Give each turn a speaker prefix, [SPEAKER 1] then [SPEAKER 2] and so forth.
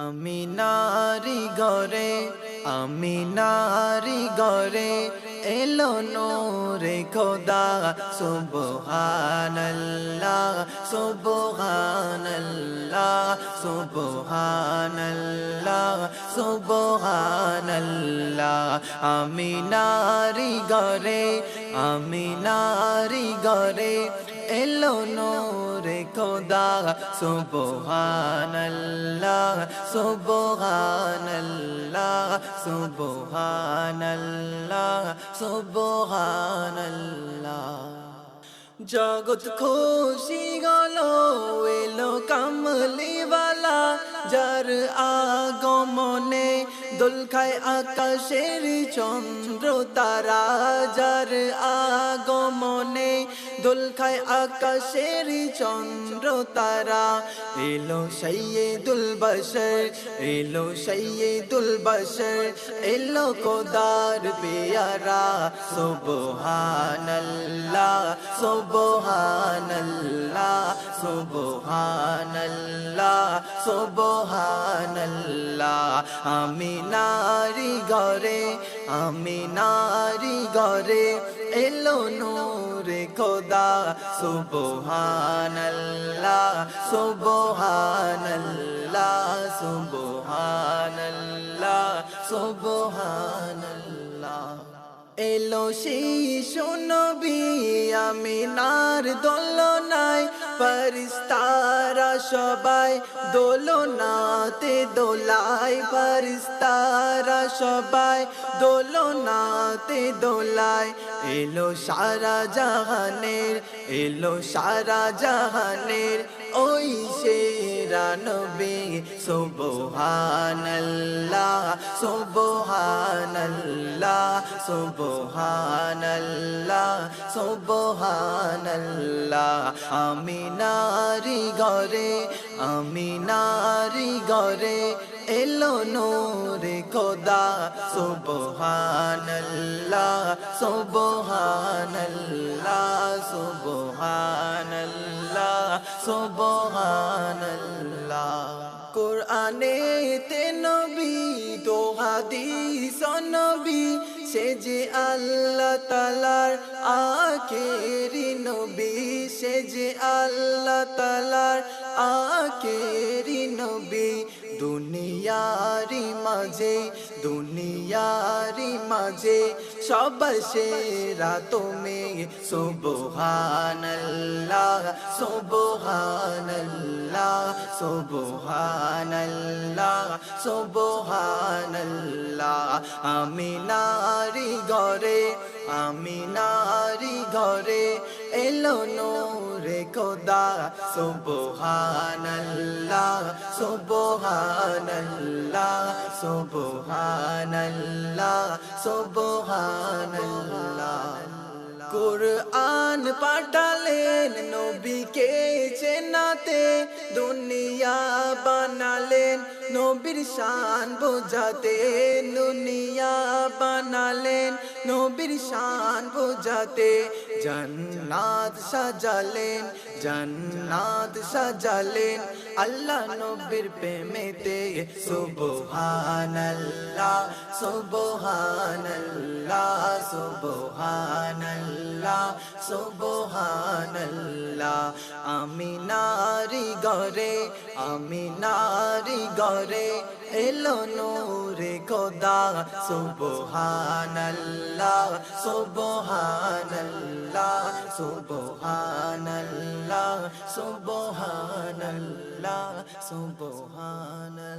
[SPEAKER 1] আমি নারী গরে আমি নারী গরে এলো নোরে খোদা, সুবহানাল্লাহ সুবহানাল্লাহ সুবহানাল্লাহ সুবহানাল্লাহ। আমি নারী গরে আমি নারী গরে এলো নোরে খোদা সুবহানাল্লাহ সুবহানাল্লাহ সুবহানাল্লাহ সুবহানাল্লাহ জগৎ খুশি গল এলো কামলিওয়ালা যার আগমনে দোল খায় আকাশের চন্দ্র তারা যার আগমনে। দোল খায় আকাশের চন্দ্র তারা। এলো সৈয়দুল বশর এলো সৈয়দুল বশর এলো কোদার পেয়ারা। সুবহানাল্লাহ সুবহানাল্লাহ সুবহানাল্লাহ। সুবহানাল্লাহ, আমি নারী গরে আমি নারী গরে এলো নূরে খোদা, সুবহানাল্লাহ সুবহানাল্লাহ সুবহানাল্লাহ সুবহানাল্লাহ। এলো শিশু নবী, আমি নার দোলনায় পরিস্তারা সবাই দোলনাতে দোলাই পরিস্তারা সবাই দোলনাতে দোলাই এলো সারা জাহানের, এলো সারা জাহানের, ওই সেরা নবী, সুবহানাল্লাহ। সুবহানাল্লাহ সুবহানাল্লাহ সুবহানাল্লাহ। আমি নারী গরে আমি নারী গরে এলো নোরে খোদা। সুবহানাল্লাহ সুবহানাল্লাহ সুবহানাল্লাহ সুবহানাল্লাহ। কোরআনে তে নবী তো হাদিস নবী, সে যে আল্লাহ তালার আখেরি নবী, সে যে আল্লাহ তালার আখেরি নবী। দুনিয়ারি মাঝে দুনিয়ারি মাঝে সব সেরা তুমি সুবহানাল্লাহ সুবহানাল্লাহ সুবহানাল্লাহ সুবহানাল্লাহ। আমি নারী ঘরে আমি নারী ঘরে এলো নোরে খোদা সুবহানাল্লাহ সুবহানাল্লাহ সুবহানাল্লাহ সুবহানাল্লাহ। কুরআন পাঠালেন নবীকে চেনাতে দুনিয়া বানালেন নবীর শান বোঝাতে দুনিয়া বানালেন। নবীর শান বোঝাতে জান্নাত সাজালেন জান্নাত সাজালেন। আল্লাহ নবীর প্রেমেতে, সুবহানাল্লাহ সুবহানাল্লাহ সুবহানাল্লাহ সুবহানাল্লাহ। আমি নারী গরে আমি নারী গরে এলো নূরে খোদা সুবহানাল্লাহ সুবহানাল্লাহ সুবহানাল্লাহ সুবহানাল্লাহ সুবহানাল্লাহ।